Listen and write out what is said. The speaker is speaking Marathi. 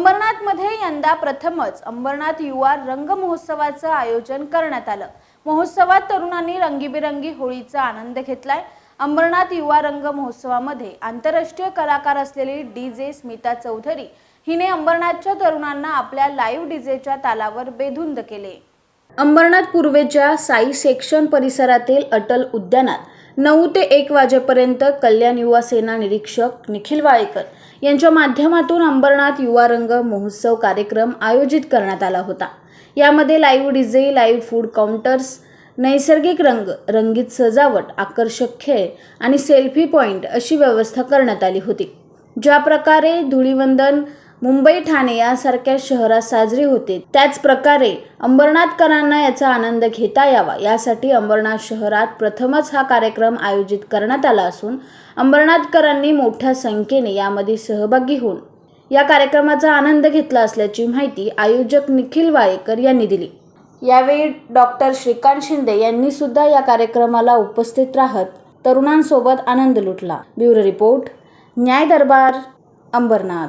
अंबरनाथमध्ये यंदा प्रथमच अंबरनाथ युवा रंग महोत्सवाचं आयोजन करण्यात आलं. महोत्सवात तरुणांनी रंगीबेरंगी होळीचा आनंद घेतलाय. अंबरनाथ युवा रंग महोत्सवामध्ये आंतरराष्ट्रीय कलाकार असलेली डी जे स्मिता चौधरी हिने अंबरनाथच्या तरुणांना आपल्या लाईव्ह डीजेच्या तालावर बेधुंद केले. अंबरनाथ पूर्वेच्या साई सेक्शन परिसरातील अटल उद्यानात नऊ ते एक वाजेपर्यंत कल्याण युवा सेना निरीक्षक निखिल वाळेकर यांच्या माध्यमातून अंबरनाथ युवा रंग महोत्सव कार्यक्रम आयोजित करण्यात आला होता. यामध्ये live DJ live food counters नैसर्गिक रंग रंगीत सजावट आकर्षक खेळ आणि सेल्फी पॉईंट अशी व्यवस्था करण्यात आली होती. ज्या प्रकारे धुळीवंदन मुंबई ठाणे यासारख्या शहरात साजरी होते. त्याच प्रकारे अंबरनाथकरांना याचा आनंद घेता यावा यासाठी अंबरनाथ शहरात प्रथमच हा कार्यक्रम आयोजित करण्यात आला असून अंबरनाथकरांनी मोठ्या संख्येने यामध्ये सहभागी होऊन या कार्यक्रमाचा आनंद घेतला असल्याची माहिती आयोजक निखिल वाळेकर यांनी दिली. यावेळी डॉक्टर श्रीकांत शिंदे यांनी सुद्धा या कार्यक्रमाला उपस्थित राहत तरुणांसोबत आनंद लुटला. ब्युरो रिपोर्ट न्याय दरबार अंबरनाथ.